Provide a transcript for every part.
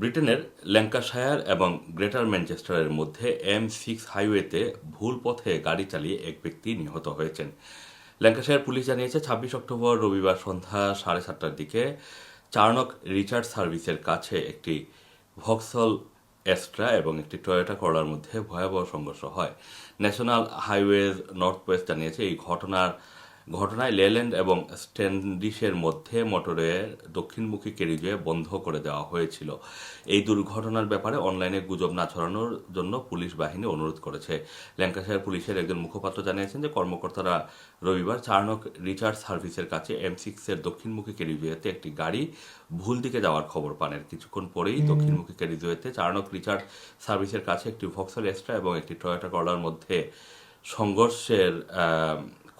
ব্রিটেনের ল্যাঙ্কাশায়ার এবং গ্রেটার ম্যানচেস্টারের মধ্যে এম সিক্স হাইওয়েতে ভুল পথে গাড়ি চালিয়ে এক ব্যক্তি নিহত হয়েছেন। ল্যাঙ্কাশায়ার পুলিশ জানিয়েছে, ছাব্বিশ অক্টোবর রবিবার সন্ধ্যা সাড়ে সাতটার দিকে চার্নক রিচার্ড সার্ভিসের কাছে একটি ভক্সল এস্ট্রা এবং একটি টয়োটা করলার মধ্যে ভয়াবহ সংঘর্ষ হয়। ন্যাশনাল হাইওয়েজ নর্থ ওয়েস্ট জানিয়েছে, এই ঘটনার ঘটনায় লেল্যান্ড এবং স্ট্যান্ডিশের মধ্যে মোটরের দক্ষিণমুখী ক্যারিজওয়ে বন্ধ করে দেওয়া হয়েছিল। এই দুর্ঘটনার ব্যাপারে অনলাইনে গুজব না ছড়ানোর জন্য পুলিশ বাহিনী অনুরোধ করেছে। ল্যাঙ্কাশায়ার পুলিশের একজন মুখপাত্র জানিয়েছেন যে কর্মকর্তারা রবিবার চার্নক রিচার্জ সার্ভিসের কাছে এম সিক্সের দক্ষিণমুখী ক্যারিজওয়েতে একটি গাড়ি ভুল দিকে যাওয়ার খবর পান। এর কিছুক্ষণ পরেই দক্ষিণমুখী ক্যারিজওয়েতে চার্নক রিচার্জ সার্ভিসের কাছে একটি ভক্সল এক্সট্রা এবং একটি টয়োটা করলার মধ্যে সংঘর্ষের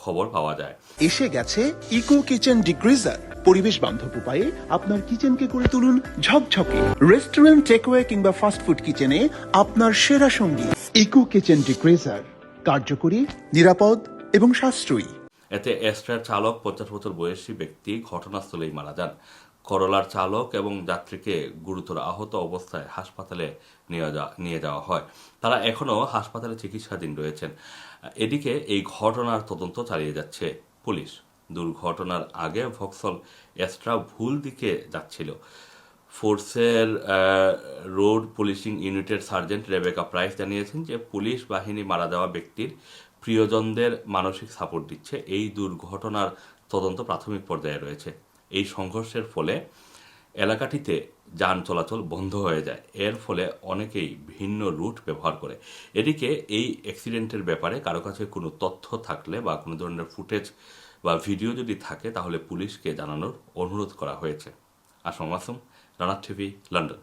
খবর পাওয়া যায়। এসে গেছে ইকো কিচেন ডিগ্রিজার পরিবেশ বান্ধব উপায়ে আপনার কিচেনকে করে তুলুন ঝকঝকে। রেস্টুরেন্ট টেকওয়ে কিংবা ফাস্টফুড কিচেনে আপনার সেরা সঙ্গী। ইকো কিচেন ডিগ্রিজার কার্যকরী নিরাপদ এবং সাশ্রয়ী। এতে এস্ট্রার চালক পঞ্চাশ বছর বয়সী ব্যক্তি ঘটনাস্থলেই মারা যান। করলার চালক এবং যাত্রীকে গুরুতর আহত অবস্থায় হাসপাতালে নিয়ে যাওয়া নিয়ে যাওয়া হয়। তারা এখনও হাসপাতালে চিকিৎসাধীন রয়েছেন। এদিকে এই ঘটনার তদন্ত চালিয়ে যাচ্ছে পুলিশ। দুর্ঘটনার আগে ভক্সল এক্সট্রা ভুল দিকে যাচ্ছিল। ফোর্সের রোড পুলিশিং ইউনিটের সার্জেন্ট রেবেকা প্রাইস জানিয়েছেন যে পুলিশ বাহিনী মারা যাওয়া ব্যক্তির প্রিয়জনদের মানসিক সাপোর্ট দিচ্ছে। এই দুর্ঘটনার তদন্ত প্রাথমিক পর্যায়ে রয়েছে। এই সংঘর্ষের ফলে এলাকাটিতে যান চলাচল বন্ধ হয়ে যায়। এর ফলে অনেকেই ভিন্ন রুট ব্যবহার করে। এদিকে এই অ্যাক্সিডেন্টের ব্যাপারে কারও কাছে কোনো তথ্য থাকলে বা কোনো ধরনের ফুটেজ বা ভিডিও যদি থাকে, তাহলে পুলিশকে জানানোর অনুরোধ করা হয়েছে। আসম আসম রানার টিভি, লন্ডন।